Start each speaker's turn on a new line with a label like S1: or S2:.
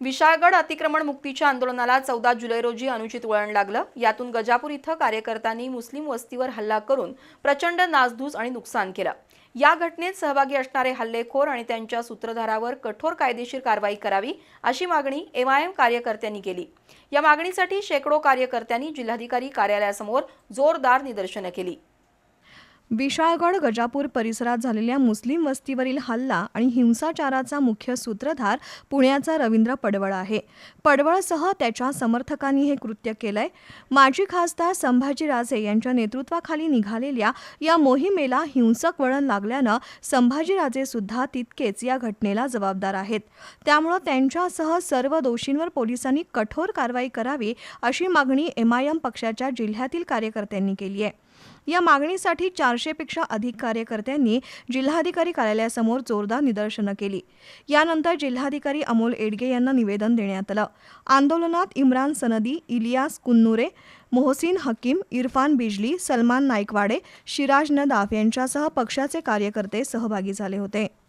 S1: विशाळगड अतिक्रमण मुक्तीच्या आंदोलनाला चौदा जुलै रोजी अनुचित वळण लागलं. यातून गजापूर इथं कार्यकर्त्यांनी मुस्लिम वस्तीवर हल्ला करून प्रचंड नासधूस आणि नुकसान केलं. या घटनेत सहभागी असणारे हल्लेखोर आणि त्यांच्या सूत्रधारावर कठोर कायदेशीर कारवाई करावी अशी मागणी एमआयएम कार्यकर्त्यांनी केली. या मागणीसाठी शेकडो कार्यकर्त्यांनी जिल्हाधिकारी कार्यालयासमोर जोरदार निदर्शनं केली.
S2: विशाळगड गजापूर परिसरात झालेल्या मुस्लिम वस्तीवरील हल्ला आणि हिंसाचाराचा मुख्य सूत्रधार पुण्याचा रवींद्र पडवळ आहे. पडवळसह त्याच्या समर्थकांनी हे कृत्य केलंय. माजी खासदार संभाजीराजे यांच्या नेतृत्वाखाली निघालेल्या या मोहिमेला हिंसक वळण लागल्यानं संभाजीराजे सुद्धा तितकेच या घटनेला जबाबदार आहेत. त्यामुळं त्यांच्यासह सर्व दोषींवर पोलिसांनी कठोर कारवाई करावी अशी मागणी एमआयएम पक्षाच्या जिल्ह्यातील कार्यकर्त्यांनी केली आहे. या मागणीसाठी चारशेपेक्षा अधिक कार्यकर्त्यांनी जिल्हाधिकारी कार्यालयासमोर जोरदार निदर्शनं केली. यानंतर जिल्हाधिकारी अमोल एडगे यांना निवेदन देण्यात आलं. आंदोलनात इम्रान सनदी इलियास कुन्नुरे मोहसिन हकीम इरफान बिजली सलमान नाईकवाडे शिराज नदाफ यांच्यासह पक्षाचे कार्यकर्ते सहभागी झाले होते.